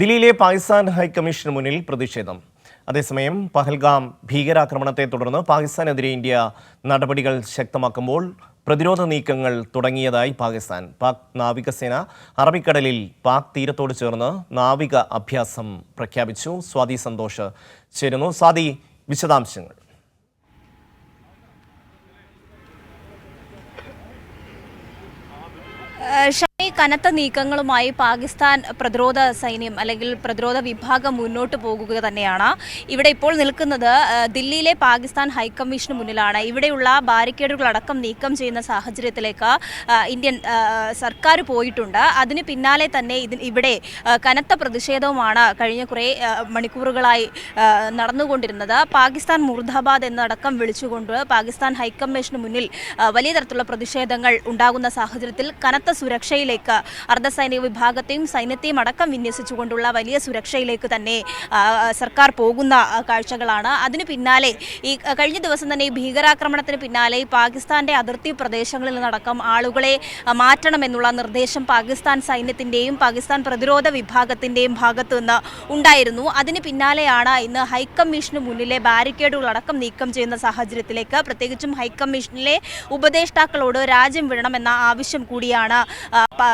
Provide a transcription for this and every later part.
ദില്ലിയിലെ പാകിസ്ഥാൻ ഹൈക്കമ്മീഷന് മുന്നിൽ പ്രതിഷേധം. അതേസമയം പഹൽഗാം ഭീകരാക്രമണത്തെ തുടർന്ന് പാകിസ്ഥാനെതിരെ ഇന്ത്യ നടപടികൾ ശക്തമാക്കുമ്പോൾ പ്രതിരോധ നീക്കങ്ങൾ തുടങ്ങിയതായി പാകിസ്ഥാൻ. പാക് നാവികസേന അറബിക്കടലിൽ പാക് തീരത്തോട് ചേർന്ന് നാവിക അഭ്യാസം പ്രഖ്യാപിച്ചു. സ്വാതി സന്തോഷ് ചേരുന്നു. സ്വാതി വിശദാംശങ്ങൾ. കനത്ത നീക്കങ്ങളുമായി പാകിസ്ഥാൻ പ്രതിരോധ സൈന്യം അല്ലെങ്കിൽ പ്രതിരോധ വിഭാഗം മുന്നോട്ട് പോകുക തന്നെയാണ്. ഇവിടെ ഇപ്പോൾ നിൽക്കുന്നത് ദില്ലിയിലെ പാകിസ്ഥാൻ ഹൈക്കമ്മീഷന് മുന്നിലാണ്. ഇവിടെയുള്ള ബാരിക്കേഡുകളടക്കം നീക്കം ചെയ്യുന്ന സാഹചര്യത്തിലേക്ക് ഇന്ത്യൻ സർക്കാർ പോയിട്ടുണ്ട്. അതിന് പിന്നാലെ തന്നെ ഇവിടെ കനത്ത പ്രതിഷേധവുമാണ് കഴിഞ്ഞ കുറേ മണിക്കൂറുകളായി നടന്നുകൊണ്ടിരുന്നത്. പാകിസ്ഥാൻ മുർദാബാദ് എന്നടക്കം വിളിച്ചുകൊണ്ട് പാകിസ്ഥാൻ ഹൈക്കമ്മീഷന് മുന്നിൽ വലിയ തരത്തിലുള്ള പ്രതിഷേധങ്ങൾ ഉണ്ടാകുന്ന സാഹചര്യത്തിൽ കനത്ത സുരക്ഷയിലേക്ക് അർദ്ധസൈനിക വിഭാഗത്തെയും സൈന്യത്തെയും അടക്കം വിന്യസിച്ചുകൊണ്ടുള്ള വലിയ സുരക്ഷയിലേക്ക് തന്നെ സർക്കാർ പോകുന്ന കാഴ്ചകളാണ്. അതിനു പിന്നാലെ ഈ കഴിഞ്ഞ ദിവസം തന്നെ ഈ ഭീകരാക്രമണത്തിന് പിന്നാലെ പാകിസ്ഥാന്റെ അതിർത്തി പ്രദേശങ്ങളിൽ നിന്നടക്കം ആളുകളെ മാറ്റണമെന്നുള്ള നിർദ്ദേശം പാകിസ്ഥാൻ സൈന്യത്തിന്റെയും പാകിസ്ഥാൻ പ്രതിരോധ വിഭാഗത്തിന്റെയും ഭാഗത്തു നിന്ന് ഉണ്ടായിരുന്നു. അതിന് പിന്നാലെയാണ് ഇന്ന് ഹൈക്കമ്മീഷന് മുന്നിലെ ബാരിക്കേഡുകളടക്കം നീക്കം ചെയ്യുന്ന സാഹചര്യത്തിലേക്ക്. പ്രത്യേകിച്ചും ഹൈക്കമ്മീഷനിലെ ഉപദേഷ്ടാക്കളോട് രാജ്യം വിടണമെന്ന ആവശ്യം കൂടിയാണ്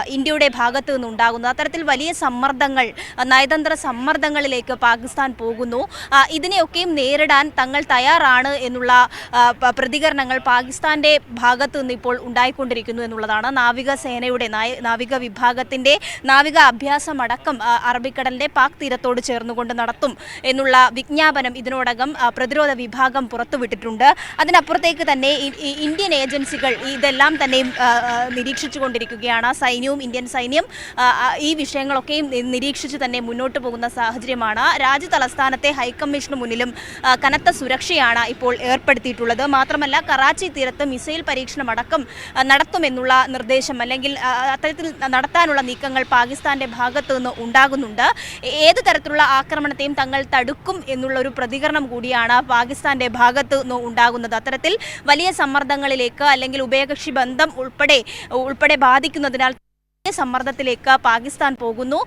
ഇന്ത്യയുടെ ഭാഗത്തു നിന്നുണ്ടാകുന്നത് അത്തരത്തിൽ വലിയ സമ്മർദ്ദങ്ങൾ നയതന്ത്ര സമ്മർദ്ദങ്ങളിലേക്ക് പാകിസ്ഥാൻ പോകുന്നു. ഇതിനെയൊക്കെയും നേരിടാൻ തങ്ങൾ തയ്യാറാണ് എന്നുള്ള പ്രതികരണങ്ങൾ പാകിസ്ഥാന്റെ ഭാഗത്തു നിന്ന് ഇപ്പോൾ ഉണ്ടായിക്കൊണ്ടിരിക്കുന്നു എന്നുള്ളതാണ്. നാവികസേനയുടെ നായ- നാവിക വിഭാഗത്തിന്റെ നാവിക അഭ്യാസമടക്കം അറബിക്കടലിന്റെ പാക് തീരത്തോട് ചേർന്നുകൊണ്ട് നടത്തും എന്നുള്ള വിജ്ഞാപനം ഇതിനോടകം പ്രതിരോധ വിഭാഗം പുറത്തുവിട്ടിട്ടുണ്ട്. അതിനപ്പുറത്തേക്ക് തന്നെ ഇന്ത്യൻ ഏജൻസികൾ ഇതെല്ലാം തന്നെയും നിരീക്ഷിച്ചുകൊണ്ടിരിക്കുകയാണ്. സൈ സൈന്യവും ഇന്ത്യൻ സൈന്യം ഈ വിഷയങ്ങളൊക്കെയും നിരീക്ഷിച്ച് തന്നെ മുന്നോട്ട് പോകുന്ന സാഹചര്യമാണ്. രാജ്യ തലസ്ഥാനത്തെ ഹൈക്കമ്മീഷന് മുന്നിലും കനത്ത സുരക്ഷയാണ് ഇപ്പോൾ ഏർപ്പെടുത്തിയിട്ടുള്ളത്. മാത്രമല്ല കറാച്ചി തീരത്ത് മിസൈൽ പരീക്ഷണം അടക്കം ആ, നടത്തുമെന്നുള്ള നിർദ്ദേശം അല്ലെങ്കിൽ അത്തരത്തിൽ നടത്താനുള്ള നീക്കങ്ങൾ പാകിസ്ഥാന്റെ ഭാഗത്തു നിന്ന് ഉണ്ടാകുന്നുണ്ട് ഏത് തരത്തിലുള്ള ആക്രമണത്തെയും തങ്ങൾ തടുക്കും എന്നുള്ള ഒരു പ്രതികരണം കൂടിയാണ് പാകിസ്ഥാന്റെ ഭാഗത്ത് നിന്ന് ഉണ്ടാകുന്നത്. അത്തരത്തിൽ വലിയ സമ്മർദ്ദങ്ങളിലേക്ക് അല്ലെങ്കിൽ ഉഭയകക്ഷി ബന്ധം ഉൾപ്പെടെ ഉൾപ്പെടെ ബാധിക്കുന്നതിനാൽ സമ്മർദ്ദത്തിലേക്ക് പാകിസ്ഥാൻ പോകുന്നു.